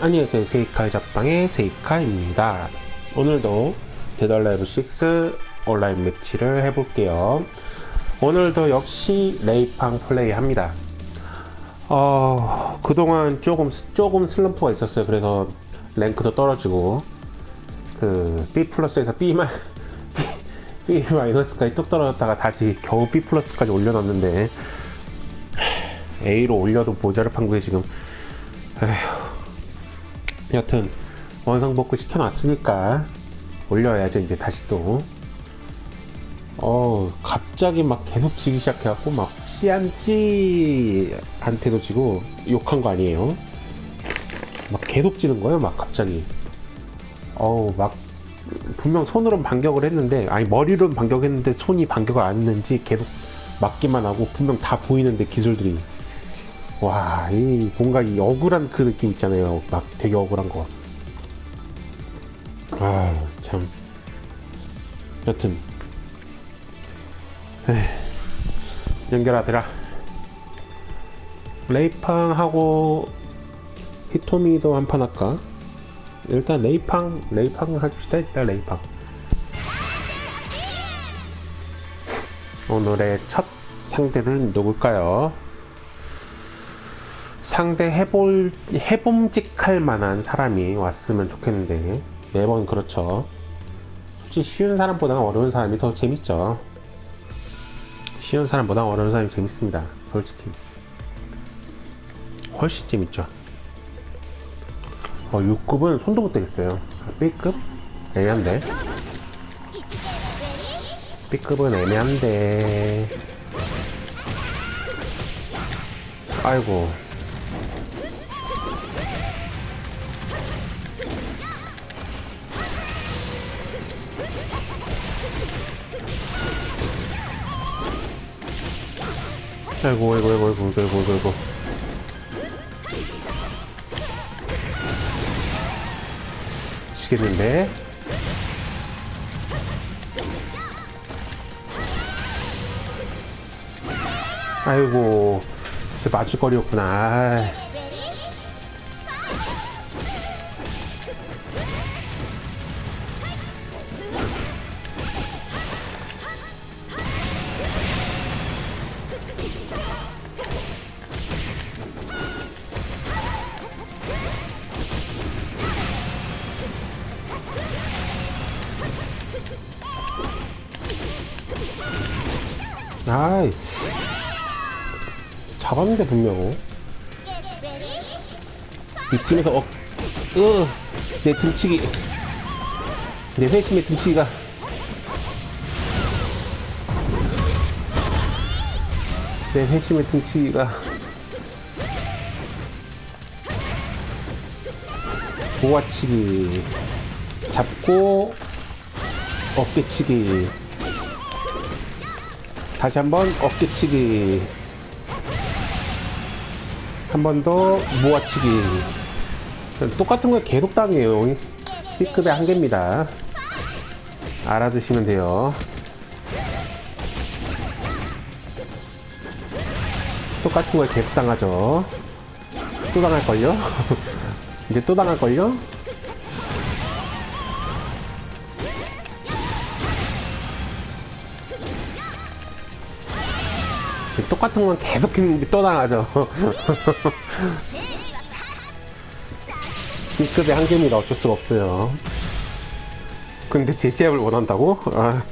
안녕하세요. 세이칼 잡방의 세이칼입니다. 오늘도 데달라이브 6 온라인 매치를 해볼게요. 오늘도 역시 레이팡 플레이 합니다. 어, 그동안 조금, 조금 슬럼프가 있었어요. 그래서 랭크도 떨어지고, 그, B 플러스에서 B 마, B, B 마이너스까지 뚝 떨어졌다가 다시 겨우 B 플러스까지 올려놨는데, A로 올려도 모자를 판국에 지금, 에휴. 여튼 원상복구 시켜놨으니까 올려야죠 이제 다시 또. 어, 갑자기 막 계속 지기 시작해갖고 막 씨안찌한테도 지고 욕한 거 아니에요? 막 계속 지는 거예요 막 갑자기. 어우 막 분명 손으로 반격을 했는데 아니 머리로 반격했는데 손이 반격을 안 했는지 계속 맞기만 하고 분명 다 보이는데 기술들이 와, 이 뭔가 이 억울한 그 느낌 있잖아요. 막 되게 억울한 거. 아, 참. 여튼. 에휴, 연결하더라. 레이팡하고 히토미도 한 판 할까? 일단 레이팡, 레이팡 합시다. 일단 레이팡. 오늘의 첫 상대는 누굴까요? 상대 해볼 해봄직할 만한 사람이 왔으면 좋겠는데 매번 그렇죠. 솔직히 쉬운 사람보다 어려운 사람이 더 재밌죠. 쉬운 사람보다 어려운 사람이 재밌습니다. 솔직히 훨씬 재밌죠. 어 6급은 손도 못 대겠어요. B급 애매한데. B급은 애매한데. 아이고. 아이고 아이고 아이고 아이고 아이고 아이고 아이고. 시겠는데? 아이고 저 맞을 거리였구나 잡았는데 분명 이쯤에서 어, 어, 내 등치기. 내 회심의 등치기가. 내 회심의 등치기가. 보아치기. 잡고 어깨치기. 다시 한번 어깨치기 한 번 더 모아치기. 똑같은 걸 계속 당해요. B급의 한계입니다. 알아두시면 돼요. 똑같은 걸 계속 당하죠. 또 당할걸요? 이제 또 당할걸요? 똑같은 건 계속 당하죠. B급의 한계입니다. 어쩔 수가 없어요. 근데 제시합을 원한다고? 아,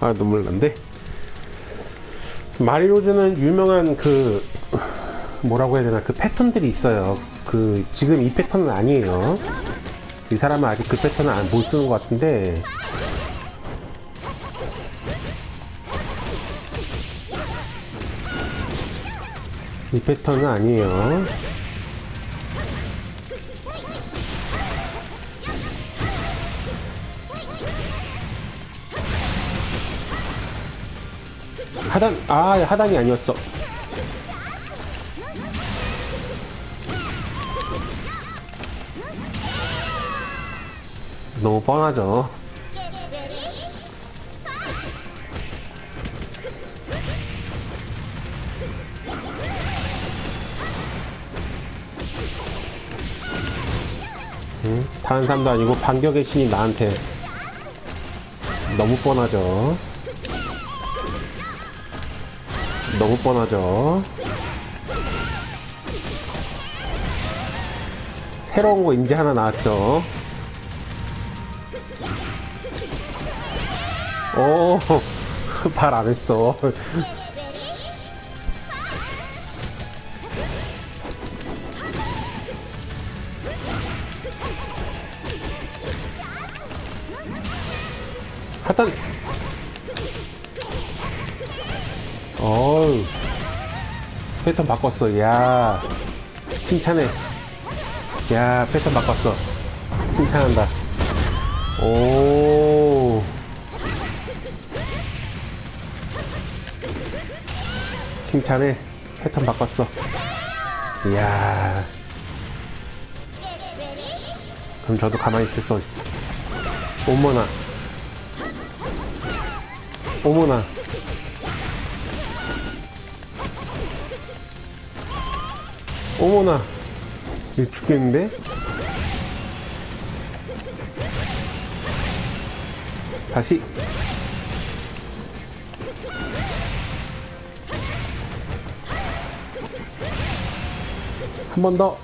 아 눈물 난데. 마리오즈는 유명한 그 뭐라고 해야 되나 그 패턴들이 있어요. 그 지금 이 패턴은 아니에요. 이 사람은 아직 그 패턴을 안 못 쓰는 것 같은데 이 패턴은 아니에요. 하단, 아, 하단이 아니었어. 너무 뻔하죠. 응? 다른 사람도 아니고 반격의 신이 나한테 너무 뻔하죠. 너무 뻔하죠. 새로운 거 이제 하나 나왔죠. 오, 발 안 했어. 하단. 어우. 패턴 바꿨어. 야. 칭찬해. 야, 패턴 바꿨어. 칭찬한다. 오. 칭찬해. 패턴 바꿨어. 이야. 그럼 저도 가만히 있겠어. 어머나. 어머나. 어머나. 이거 죽겠는데? 다시. 한 번 더.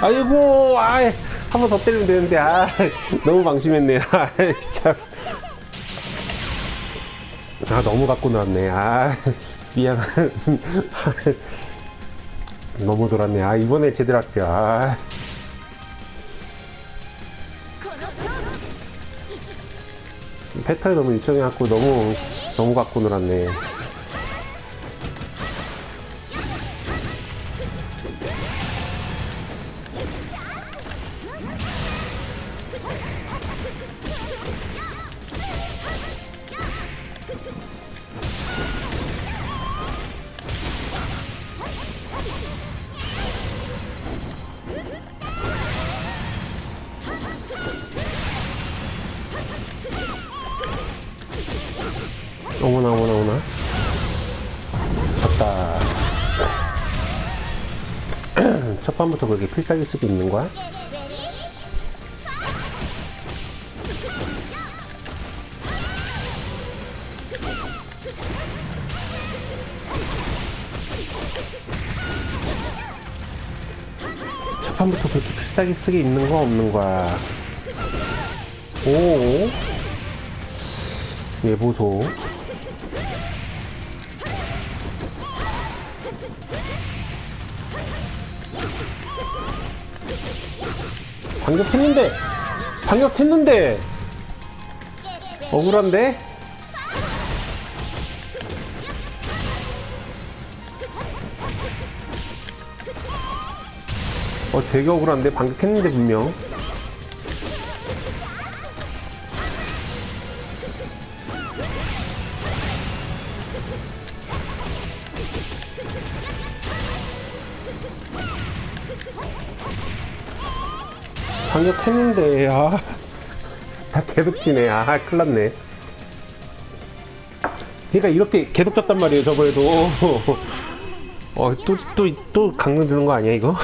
아이고, 아이, 한 번 더 때리면 되는데, 아, 너무 방심했네. 아, 아 너무 갖고 놀았네. 아 미안. 너무 돌았네. 아 이번에 제대로 할게 아. 패턴이 너무 일정해갖고 너무 너무 갖고 놀았네. 필살기 쓰고 있는 거야? 첫 판부터 그렇게 필살기 쓰기 있는 거 없는 거야? 오. 얘 보소. 반격했는데! 반격했는데! 억울한데? 어, 되게 억울한데? 반격했는데, 분명. 반격했는데, 아. 다 계속 지네. 아, 큰일 났네. 그러니까 이렇게 계속 졌단 말이에요, 저번에도. 어, 또, 또, 또 강릉 드는 거 아니야, 이거?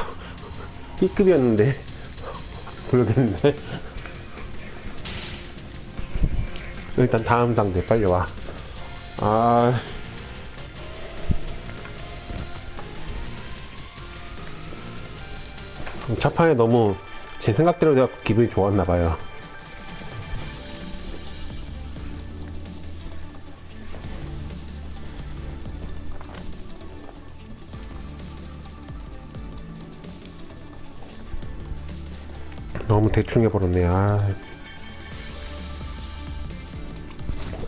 B급이었는데. 모르겠는데. 일단 다음 상대 빨리 와. 아. 첫 판에 너무 제 생각대로 돼서 기분이 좋았나 봐요. 너무 대충 해버렸네. 아.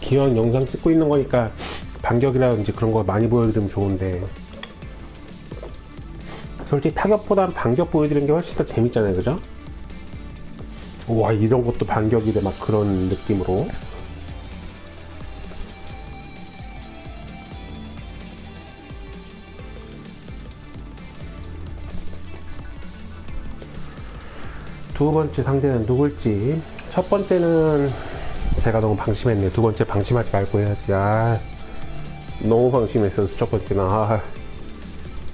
기왕 영상 찍고 있는 거니까 반격이라든지 그런 거 많이 보여드리면 좋은데 솔직히 타격보단 반격 보여드리는 게 훨씬 더 재밌잖아요 그죠? 와 이런 것도 반격이래 막 그런 느낌으로. 두 번째 상대는 누굴지? 첫 번째는 제가 너무 방심했네 두 번째 방심하지 말고 해야지. 아 너무 방심했어 첫 번째는. 아,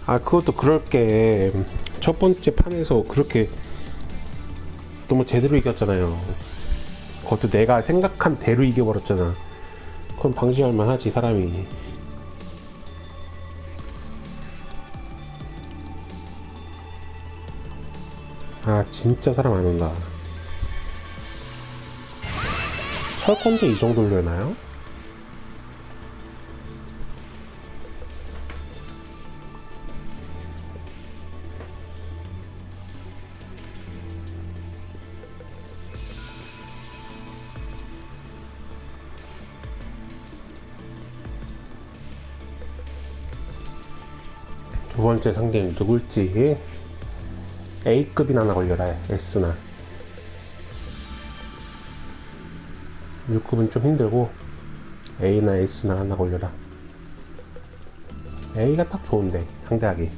아 그것도 그럴 게. 첫 번째 판에서 그렇게 너무 제대로 이겼잖아요. 그것도 내가 생각한 대로 이겨버렸잖아. 그럼 방심할 만하지 사람이. 아 진짜 사람 안 온다. 철권도 이 정도로 되나요? 번째 상대는 누굴지? A급이나 하나 걸려라 S나. 6급은 좀 힘들고 A나 S나 하나 걸려라. A가 딱 좋은데 상대하기.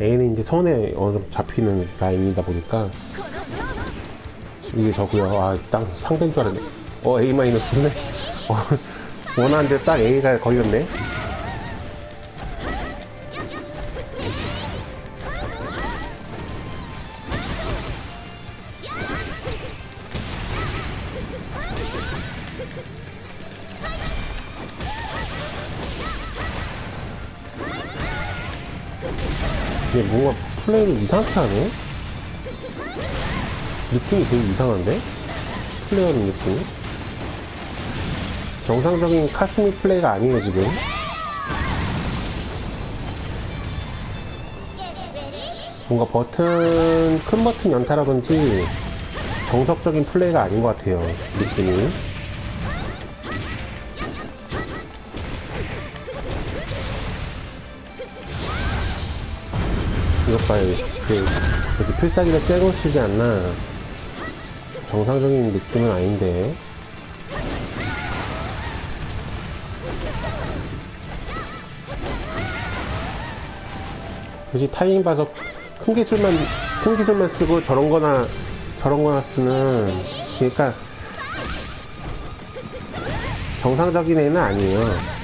A는 이제 손에 어느 정도 잡히는 라인이다 보니까 이게 저고요. 아딱 상대인 줄 알았네. 어 A 마이너스네 어, 원하는데 딱 A가 걸렸네 뭔가 플레이를 이상하게 하네? 느낌이 되게 이상한데? 플레이하는 느낌이? 정상적인 카스미 플레이가 아니에요, 지금. 뭔가 버튼, 큰 버튼 연타라든지 정석적인 플레이가 아닌 것 같아요, 느낌이. 이것 봐요. 그, 여기 필살기를 떼놓으시지 않나. 정상적인 느낌은 아닌데. 굳이 타이밍 봐서 큰 기술만, 큰 기술만 쓰고 저런 거나, 저런 거나 쓰는, 그러니까, 정상적인 애는 아니에요.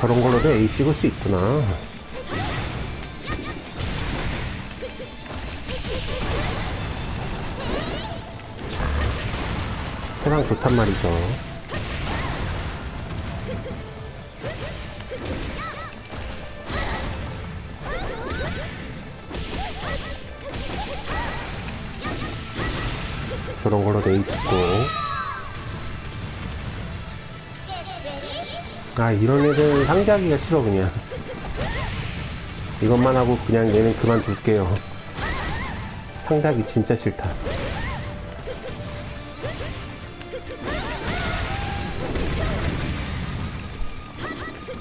저런 걸로도 A 찍을 수 있구나. 세상 좋단 말이죠. 걸로도 A 찍고. 아 이런 애들 상대하기가 싫어 그냥. 이것만 하고 그냥 얘는 그만둘게요. 상대하기 진짜 싫다.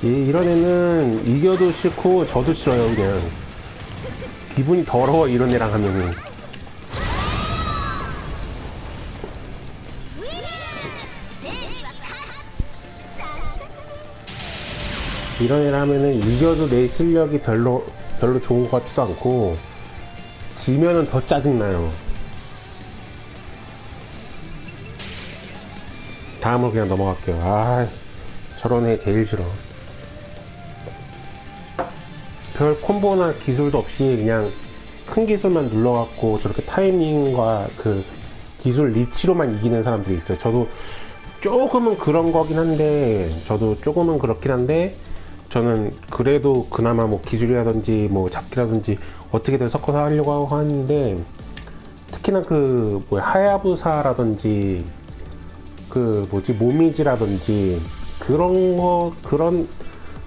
이, 이런 애는 이겨도 싫고 저도 싫어요 그냥. 기분이 더러워 이런 애랑 하면은 이런 애를 하면은 이겨도 내 실력이 별로 별로 좋은 것 같지도 않고 지면은 더 짜증나요. 다음으로 그냥 넘어갈게요. 아 저런 애 제일 싫어. 별 콤보나 기술도 없이 그냥 큰 기술만 눌러갖고 저렇게 타이밍과 그 기술 리치로만 이기는 사람들이 있어요. 저도 조금은 그런 거긴 한데 저도 조금은 그렇긴 한데 저는 그래도 그나마 뭐 기술이라든지 뭐 잡기라든지 어떻게든 섞어서 하려고 하는데 특히나 그뭐 하야부사라든지 그 뭐지 모미지라든지 그런 거 그런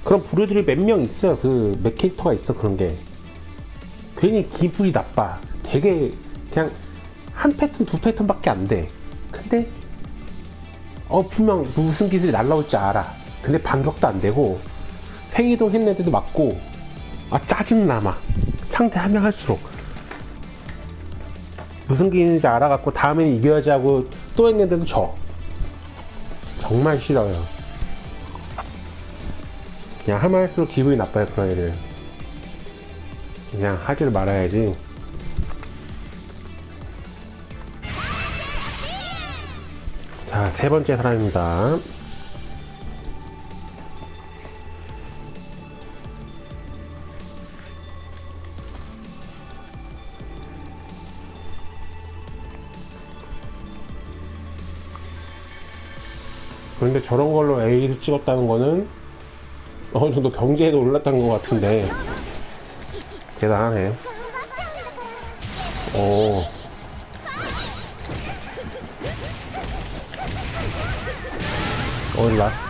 그런 부류들이 몇 명 있어요. 그 몇 캐릭터가 있어 그런 게. 괜히 기분이 나빠. 되게 그냥 한 패턴 두 패턴밖에 안 돼. 근데 어 분명 무슨 기술이 날라올 줄 알아. 근데 반격도 안 되고 팽이동 했는데도 맞고 아 짜증나 막 상대 한명 할수록. 무슨 기인지 알아갖고 다음엔 이겨야지 하고 또 했는데도 져. 정말 싫어요. 그냥 하면 할수록 기분이 나빠요 그런 애를 그냥 하지를 말아야지. 자 세 번째 사람입니다 그런데 저런 걸로 A를 찍었다는 거는 어느 정도 경제에도 올랐다는 것 같은데 대단하네. 오. 어디가?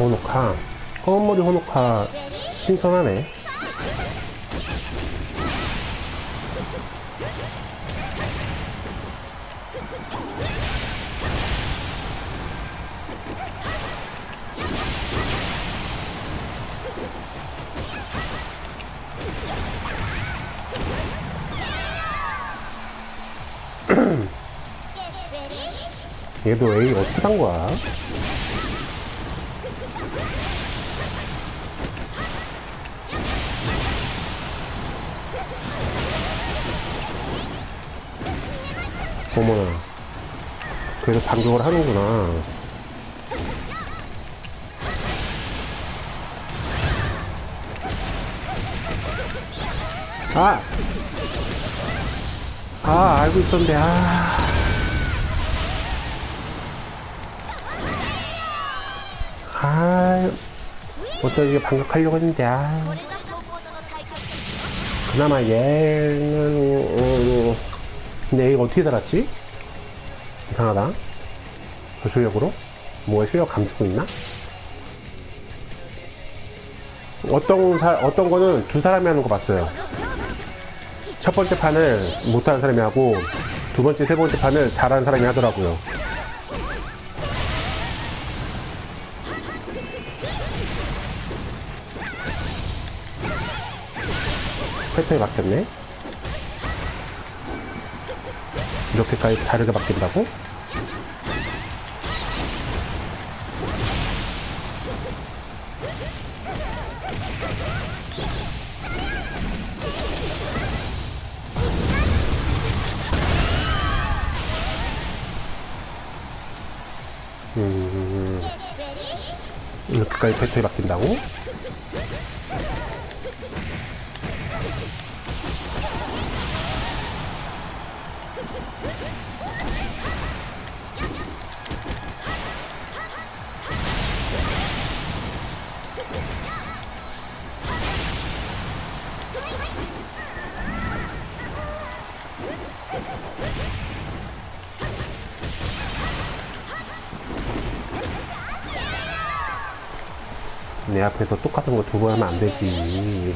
호노카. 검은머리 호노카 신선하네. 얘도 A 어떻게 산 거야? 어머나 그래서 반격을 하는구나 아! 아 알고 있던데 아 아, 어쩌지 반격하려고 했는데, 아. 그나마 얘는, 어, 어. 어. 근데 얘가 어떻게 살았지? 이상하다 그 실력으로? 뭐에 실력 감추고 있나? 어떤 사, 어떤 거는 두 사람이 하는 거 봤어요 첫 번째 판을 못하는 사람이 하고 두 번째 세 번째 판을 잘하는 사람이 하더라고요 패턴이 바뀌었네. 이렇게까지 다르게 바뀐다고? 음, 이렇게까지 패턴이 바뀐다고? 내 앞에서 똑같은 거 두 번 하면 안 되지.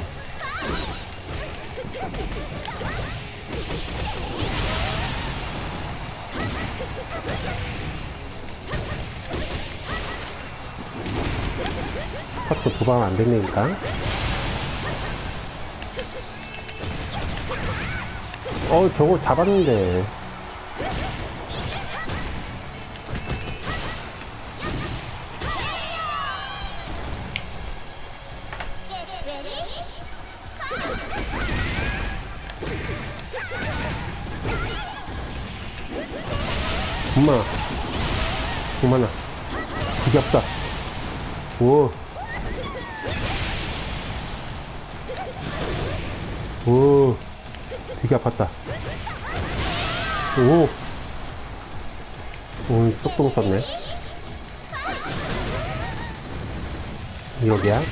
똑같은 거두번 하면 안 된다니까. 어, 저거 잡았는데. 엄마. 엄마나. 그게 없다. 오. 오. 되게 아팠다. 오. 오, 똑똑 썼네. 여기야.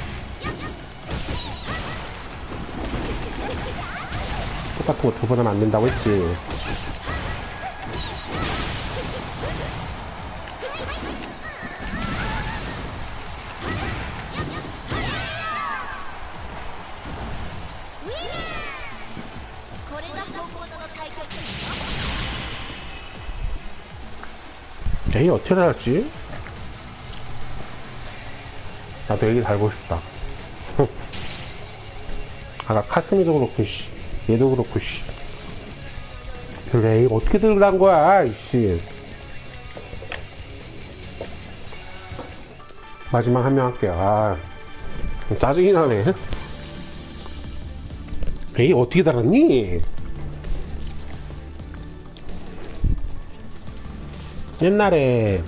똑같은 거 두 번 하면 안 된다고 했지. 어떻게 달았지? 나도 얘기 달고 싶다. 아까 카스미도 그렇고 씨 얘도 그렇고 씨 그래 이거 어떻게 들고 난 거야 이씨 마지막 한 명 할게요 아 짜증이 나네 에이 어떻게 달았니? 옛날에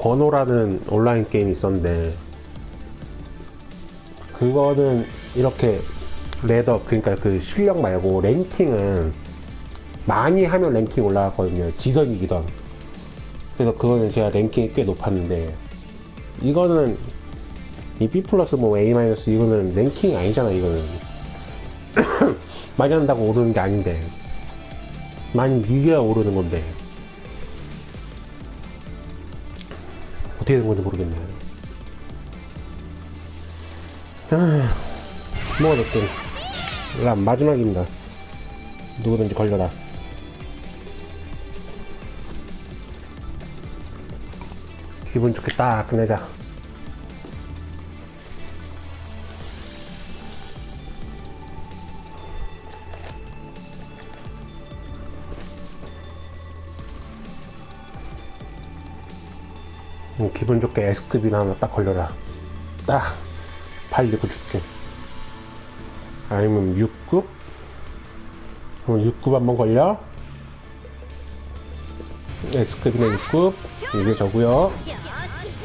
번호라는 온라인 게임이 있었는데 그거는 이렇게 레더 그러니까 그 실력 말고 랭킹은 많이 하면 랭킹 올라갔거든요. 지던 이기던 그래서 그거는 제가 랭킹이 꽤 높았는데 이거는 이 B 플러스 뭐 A 마이너스 이거는 랭킹이 아니잖아 이거는. 많이 한다고 오르는 게 아닌데 많이 이겨야 오르는 건데 어떻게 된 건지 모르겠네요. 아, 뭐가 됐든. 라 마지막입니다. 누구든지 걸려라. 기분 좋게 딱 끝내자 음, 기분 좋게 S급이나 하나 딱 걸려라. 딱 팔리고 줄게. 아니면 6급? 그럼 6급 한번 걸려? S급이나 6급. 이게 저고요.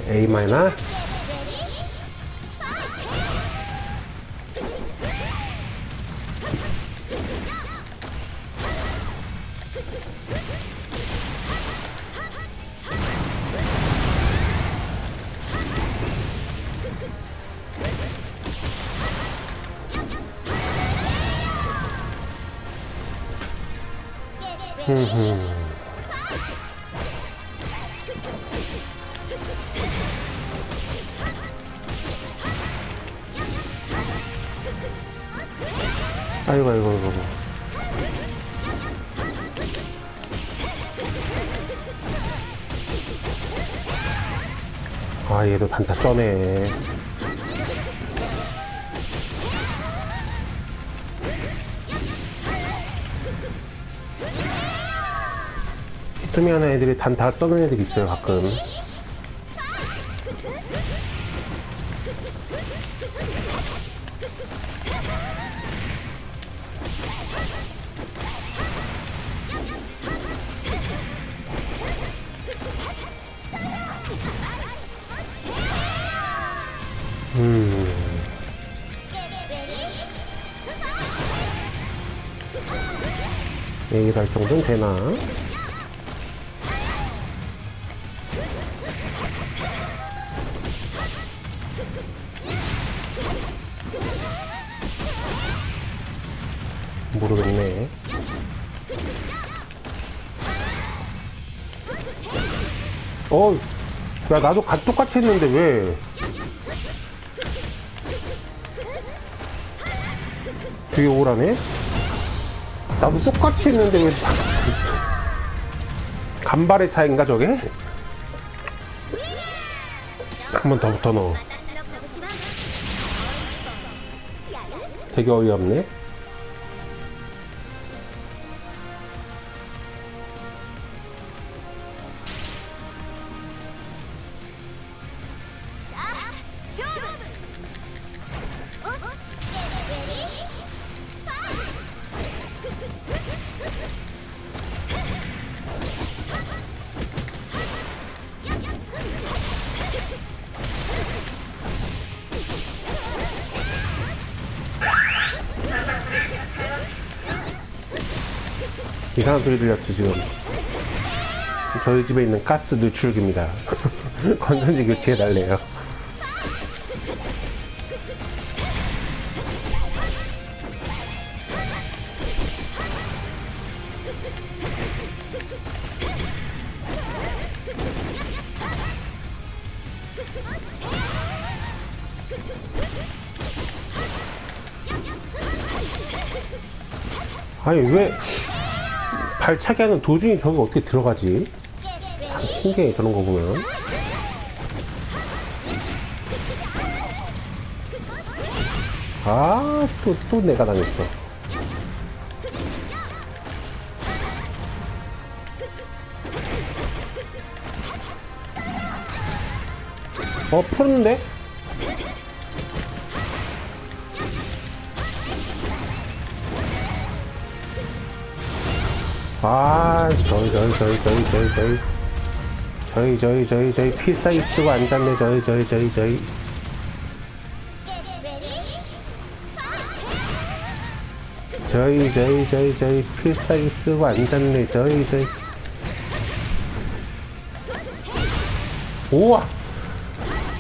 A 마이너 단타 써네 히트미하는 애들이 단타 써는 애들이 있어요 가끔 정도는 되나? 모르겠네. 어, 야, 나도 가, 똑같이 했는데 왜? 되게 억울하네? 나도 똑같이 했는데 왜. 간발의 차인가, 저게? 한 번 더 붙어 넣어. 되게 어이없네. 이상한 소리 들렸지 지금 저희 집에 있는 가스 누출기입니다. 건전지 교체해 달래요. 아니 왜 발차기 하는 도중에 저기 어떻게 들어가지? 참 신기해, 저런 거 보면. 아, 또, 또 내가 당했어. 어, 푸는데? 아, 저희, 저희, 저희, 저희, 저희, 저희. 저희, 저희, 저희, 저희, 필살기 쓰고 앉았네, 저희, 저희, 저희, 저희. 저희, 저희, 저희, 저희, 필살기 쓰고 앉았네, 저희, 저희. 우와!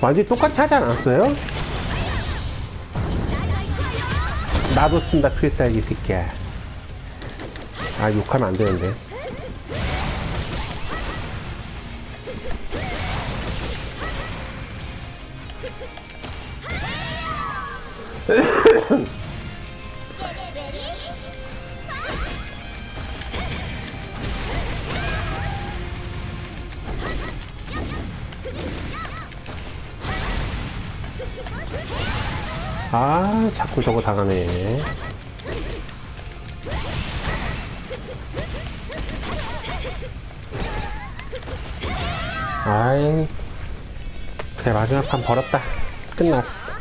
완전 똑같이 하지 않았어요? 나도 쓴다, 필살기 새끼야. 아, 욕하면 안 되는데. 아, 자꾸 저거 당하네. 아이, 그래, 마지막 판 벌었다. 끝났어.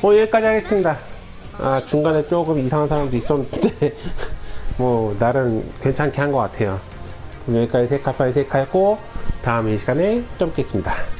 뭐, 여기까지 하겠습니다. 아, 중간에 조금 이상한 사람도 있었는데, 뭐, 나름 괜찮게 한 것 같아요. 여기까지 세카파이 세카했고, 다음 이 시간에 좀 뵙겠습니다. 끝!